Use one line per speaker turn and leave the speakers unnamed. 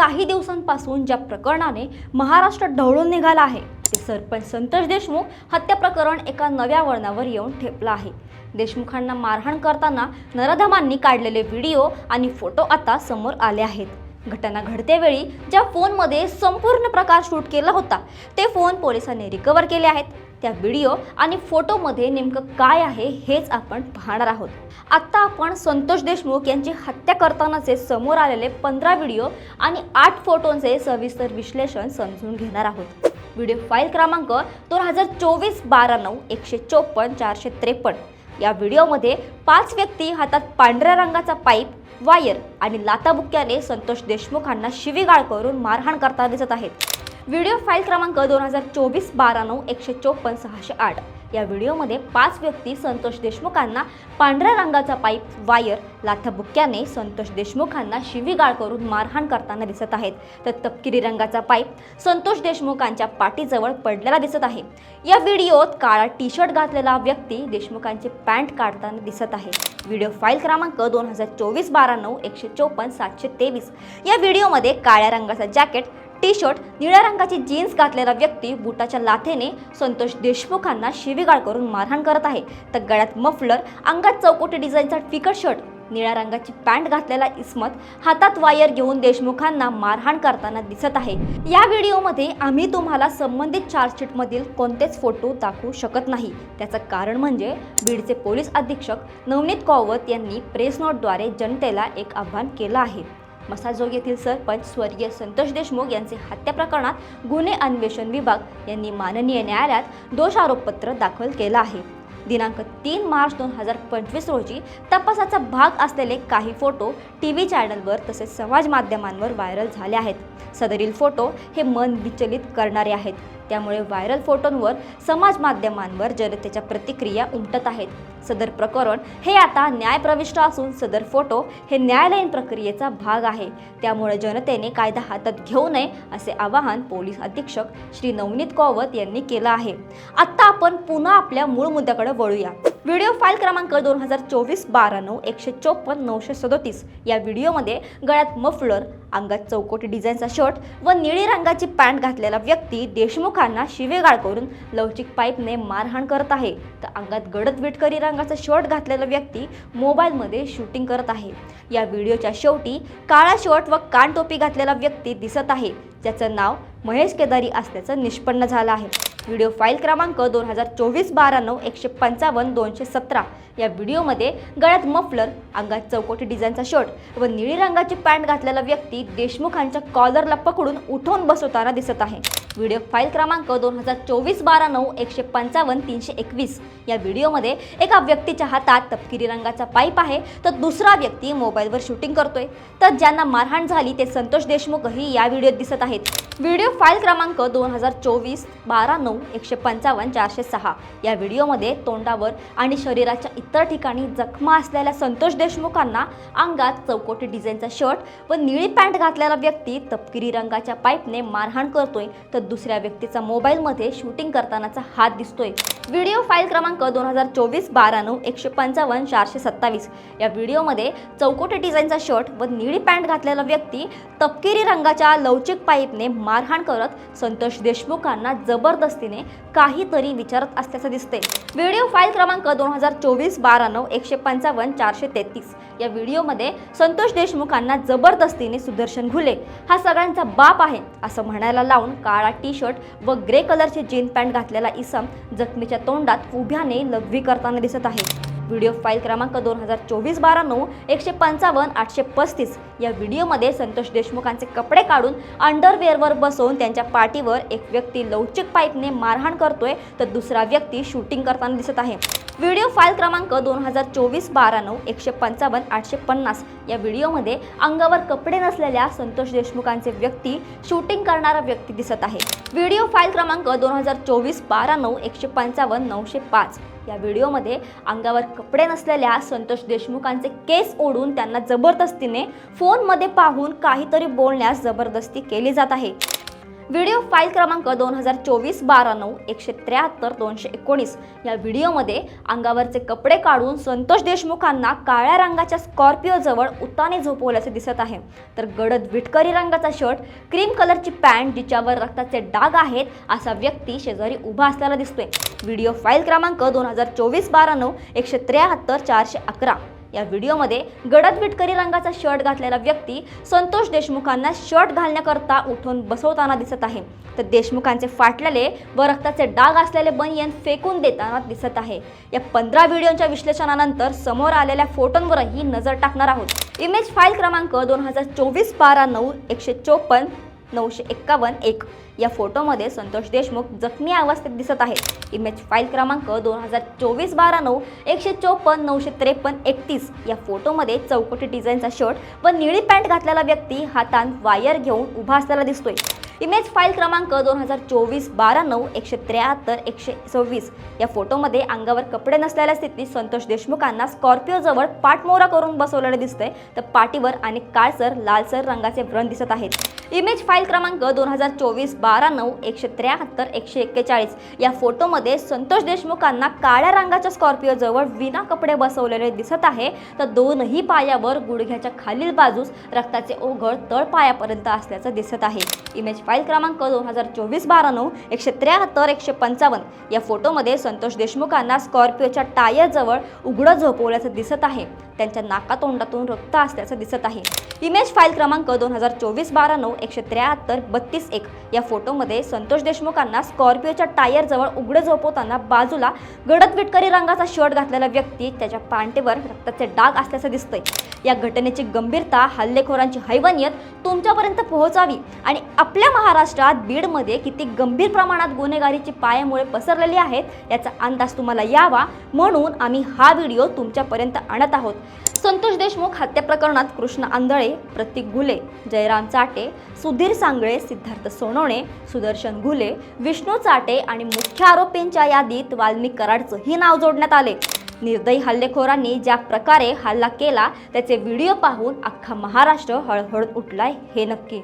काही दिवसांपासून ज्या प्रकरणाने महाराष्ट्र ढवळून निघाला आहे ते सरपंच संतोष देशमुख हत्या प्रकरण एका नव्या वळणावर येऊन ठेपलं आहे. देशमुखांना मारहाण करताना नराधमांनी काढलेले व्हिडिओ आणि फोटो आता समोर आले आहेत. घटना घडतेवेळी ज्या फोनमध्ये संपूर्ण प्रकार शूट केला होता ते फोन पोलिसांनी रिकवर केले आहेत. त्या व्हिडिओ आणि फोटोमध्ये नेमकं काय आहे हेच आपण पाहणार आहोत. आत्ता आपण संतोष देशमुख यांची हत्या करतानाचे समोर आलेले पंधरा व्हिडिओ आणि आठ फोटोंचे सविस्तर विश्लेषण समजून घेणार आहोत. व्हिडिओ फाईल क्रमांक दोन हजार चोवीस बारा नऊ एकशे चोपन्न चारशे त्रेपन्न. या व्हिडिओमध्ये पाच व्यक्ती हातात पांढऱ्या रंगाचा पाईप वायर आणि लाताबुक्क्याने संतोष देशमुखांना शिवीगाळ करून मारहाण करताना दिसत आहेत. व्हिडिओ फाईल क्रमांक दोन हजार चोवीस बारा नऊ एकशे चोपन्न सहाशे आठ. या व्हिडिओमध्ये पाच व्यक्ती संतोष देशमुखांना पांढऱ्या रंगाचा पाईप वायर लाथाबुक्क्याने संतोष देशमुखांना शिवीगाळ करून मारहाण करताना दिसत आहेत. तर तपकिरी रंगाचा पाईप संतोष देशमुखांच्या पाठीजवळ पडलेला दिसत आहे. या व्हिडिओत काळा टी शर्ट घातलेला व्यक्ती देशमुखांची पॅन्ट काढताना दिसत आहे. व्हिडिओ फाईल क्रमांक दोन हजार चोवीस बारा नऊ एकशे चोपन्न सातशे तेवीस. या व्हिडिओमध्ये काळ्या रंगाचा जॅकेट टी शर्ट निळ्या रंगाची जीन्स घातलेला व्यक्ती बुटाच्या लाथेने संतोष देशमुखांना शिवीगाळ करून मारहाण करत आहे. तर गळ्यात मफलर अंगात चौकोटी डिझाईनचा फिकट शर्ट निळ्या रंगाची पॅन्ट घातलेला इस्मत हातात वायर घेऊन देशमुखांना मारहाण करताना दिसत आहे. या व्हिडिओमध्ये आम्ही तुम्हाला संबंधित चार्जशीटमधील कोणतेच फोटो दाखवू शकत नाही. त्याचं कारण म्हणजे बीडचे पोलीस अधीक्षक नवनीत कौवत यांनी प्रेस नोटद्वारे जनतेला एक आव्हान केलं आहे. मसाजोग येथील सरपंच स्वर्गीय संतोष देशमुख यांचे हत्या प्रकरणात गुन्हे अन्वेषण विभाग यांनी माननीय न्यायालयात दोष आरोपपत्र दाखल केलं आहे. दिनांक तीन मार्च दोन हजार पंचवीस रोजी तपासाचा भाग असलेले काही फोटो टी व्ही चॅनलवर तसेच समाज माध्यमांवर व्हायरल झाले आहेत. सदरील फोटो हे मन विचलित करणारे आहेत. त्यामुळे व्हायरल फोटोंवर समाज माध्यमांवर जनतेच्या प्रतिक्रिया उमटत आहेत. सदर प्रकरण हे आता न्यायप्रविष्ट असून सदर फोटो हे न्यायालयीन प्रक्रियेचा भाग आहे. त्यामुळे जनतेने कायदा हातात घेऊ नये असे आवाहन पोलीस अधीक्षक श्री नवनीत कौवत यांनी केलं आहे. आत्ता आपण पुन्हा आपल्या मूळ मुद्द्याकडे वळूया. व्हिडिओ फाईल क्रमांक दोन हजार चोवीस बारा नऊ एकशे चोपन्न नऊशे सदोतीस या व्हिडिओमध्ये गळ्यात मफलर अंगात चौकोटी डिझाईनचा शर्ट व निळी रंगाची पॅन्ट घातलेला व्यक्ती देशमुखांना शिवेगाळ करून लवचिक पाईपने मारहाण करत आहे. तर अंगात गडद विटकरी रंगाचा शर्ट घातलेला व्यक्ती मोबाईलमध्ये शूटिंग करत आहे. या व्हिडिओच्या शेवटी काळा शर्ट व कानटोपी घातलेला व्यक्ती दिसत आहे. ज्याचं नाव महेश केदारी असल्याचं निष्पन्न झालं आहे. व्हिडिओ फाईल क्रमांक दोन हजार चोवीस बारा नऊ एकशे पंचावन्न दोनशे सतरा. या व्हिडिओमध्ये गळ्यात मफलर अंगात चौकोटी डिझाईनचा शर्ट व निळी रंगाची पॅन्ट घातलेला व्यक्ती देशमुखांच्या कॉलरला पकडून उठवून बसवताना दिसत आहे. व्हिडिओ फाईल क्रमांक दोन हजार चोवीस बारा नऊ एकशे पंचावन्न तीनशे एकवीस. या व्हिडिओमध्ये एका व्यक्तीच्या हातात तपकिरी रंगाचा पाईप आहे तर दुसरा व्यक्ती मोबाईलवर शूटिंग करतोय. तर ज्यांना मारहाण झाली ते संतोष देशमुखही या व्हिडिओत दिसत आहेत. व्हिडिओ फाईल क्रमांक दोन हजार चोवीस बारा नऊ एकशे पंचावन्न चारशे सहा. या व्हिडिओमध्ये तोंडावर आणि शरीराच्या इतर ठिकाणी जखमा असलेल्या संतोष देशमुखांना अंगात चौकोटी डिझाईनचा शर्ट व निळी पॅन्ट घातलेला व्यक्ती तपकिरी रंगाच्या पाईपने मारहाण करतोय तर दुसऱ्या व्यक्तीचा मोबाईलमध्ये शूटिंग करतानाचा हात दिसतोय. व्हिडिओ फाईल क्रमांक दोन हजार चोवीस बारा नऊ एकशे पंचावन्न चारशे सत्तावीस. या व्हिडिओमध्ये चौकोटी डिझाईनचा शर्ट व निळी पॅन्ट घातलेला व्यक्ती तपकिरी रंगाच्या लवचिक पाईपने मारहाण करत संतोष देशमुखांना जबरदस्तीने काहीतरी विचारत असल्याचं दिसते व्हिडिओ फाईल क्रमांक दोन हजार चोवीस बारा नऊ एकशे पंचावन्न चारशे तेहतीस. या व्हिडिओमध्ये संतोष देशमुखांना जबरदस्तीने सुदर्शन घुले. हा सगळ्यांचा बाप आहे असं म्हणायला लावून काळा टी शर्ट व ग्रे कलरचे जीन पॅन्ट घातलेला इसम जखमीच्या तोंडात उभ्याने लघवी करताना दिसत आहे. व्हिडिओ फाईल क्रमांक दोन हजार चोवीस बारा नऊ एकशे पंचावन्न आठशे पस्तीस या व्हिडिओमध्ये संतोष देशमुखांचे कपडे काढून अंडरवेअरवर बसवून त्यांच्या पाठीवर एक व्यक्ती लवचिक पाईपने मारहाण करतोय तर दुसरा व्यक्ती शूटिंग करताना दिसत आहे. व्हिडिओ फाईल क्रमांक दोन हजार चोवीस बारा नऊ एकशे पंचावन्न आठशे पन्नास या व्हिडिओमध्ये अंगावर कपडे नसलेल्या संतोष देशमुखांचे व्यक्ती शूटिंग करणारा व्यक्ती दिसत आहे. व्हिडिओ फाईल क्रमांक दोन हजार चोवीस बारा नऊ एकशे पंचावन्न नऊशे पाच या व्हिडिओमध्ये अंगावर कपडे नसलेल्या संतोष देशमुखांचे केस ओढून त्यांना जबरदस्तीने फोनमध्ये पाहून काहीतरी बोलण्यास जबरदस्ती केली जात आहे. व्हिडिओ फाईल क्रमांक दोन हजार चोवीस बारा नऊ एकशे त्र्याहत्तर दोनशे एकोणीस. या व्हिडिओमध्ये अंगावरचे कपडे काढून संतोष देशमुखांना काळ्या रंगाच्या स्कॉर्पिओजवळ उताने झोपवल्याचे दिसत आहे. तर गडद विटकरी रंगाचा शर्ट क्रीम कलरची पॅन्ट जिच्यावर रक्ताचे डाग आहेत असा व्यक्ती शेजारी उभा असलेला दिसतोय. व्हिडिओ फाईल क्रमांक दोन हजार चोवीस बारा नऊ एकशे त्र्याहत्तर चारशे अकरा. या व्हिडिओमध्ये गडद विटकरी रंगाचा शर्ट घातलेला व्यक्ती संतोष देशमुखांना शर्ट घालण्याकरता उठून बसवताना दिसत आहे. तर देशमुखांचे फाटलेले व रक्ताचे डाग असलेले बनियन फेकून देताना दिसत आहे. या पंधरा व्हिडिओच्या विश्लेषणानंतर समोर आलेल्या फोटोंवरही नजर टाकणार आहोत. इमेज फाईल क्रमांक दोन हजार चोवीस बारा नऊ एकशे चोपन्न नऊशे एक्कावन्न एक. या फोटोमध्ये संतोष देशमुख जखमी अवस्थेत दिसत आहेत. इमेज फाईल क्रमांक दोन हजार चोवीस बारा नऊ एकशे चोपन्न नऊशे त्रेपन्न एकतीस. या फोटोमध्ये चौकटी डिझाईनचा शर्ट व निळी पॅन्ट घातलेला व्यक्ती हातात वायर घेऊन उभा असलेला दिसतोय. इमेज फाईल क्रमांक दोन हजार चोवीस बारा नऊ एकशे त्र्याहत्तर एकशे सव्वीस. या फोटोमध्ये अंगावर कपडे नसलेल्या स्थितीत संतोष देशमुखांना स्कॉर्पिओजवळ पाठमोरा करून बसवलेले दिसतंय. तर पाठीवर आणि काळसर लालसर रंगाचे व्रण दिसत आहेत. इमेज फाईल क्रमांक दोन हजार चोवीस बारा नऊ एकशे त्र्याहत्तर एकशे एक्केचाळीस. या फोटोमध्ये संतोष देशमुखांना काळ्या रंगाच्या स्कॉर्पिओजवळ विना कपडे बसवलेले दिसत आहे. तर दोनही पायावर गुडघ्याच्या खालील बाजूस रक्ताचे ओघळ तळपायापर्यंत असल्याचं दिसत आहे. इमेज फाईल क्रमांक दोन हजार चोवीस बारा नऊ एकशे त्र्याहत्तर एकशे पंचावन्न. या फोटोमध्ये संतोष देशमुखांना स्कॉर्पिओच्या टायरजवळ उघडं झोपवल्याचं दिसत आहे. त्यांच्या नाकातोंडातून रक्त असल्याचं दिसत आहे. इमेज फाईल क्रमांक दोन हजार चोवीस बारा नऊ एकशे त्र्याहत्तर बत्तीस एक. या फोटोमध्ये संतोष देशमुखांना स्कॉर्पिओच्या टायरजवळ उघडं झोपवताना बाजूला गडद विटकरी रंगाचा शर्ट घातलेला व्यक्ती त्याच्या पांटेवर रक्ताचे डाग असल्याचं दिसतंय. या घटनेची गंभीरता हल्लेखोरांची हैवानियत तुमच्यापर्यंत पोहोचावी आणि आपल्या महाराष्ट्रात बीडमध्ये किती गंभीर प्रमाणात गुन्हेगारीची पायामुळे पसरलेली आहेत याचा अंदाज तुम्हाला यावा म्हणून आम्ही हा व्हिडिओ तुमच्यापर्यंत आणत आहोत. संतोष देशमुख हत्या प्रकरणात कृष्ण आंधळे प्रतीक घुले जयराम चाटे सुधीर सांगळे सिद्धार्थ सोनवणे सुदर्शन घुले विष्णू चाटे आणि मुख्य आरोपींच्या यादीत वाल्मिक कराडचंही नाव जोडण्यात आले. निर्दयी हल्लेखोरांनी ज्या प्रकारे हल्ला केला त्याचे व्हिडिओ पाहून अख्खा महाराष्ट्र हळहळत उठलाय हे नक्की.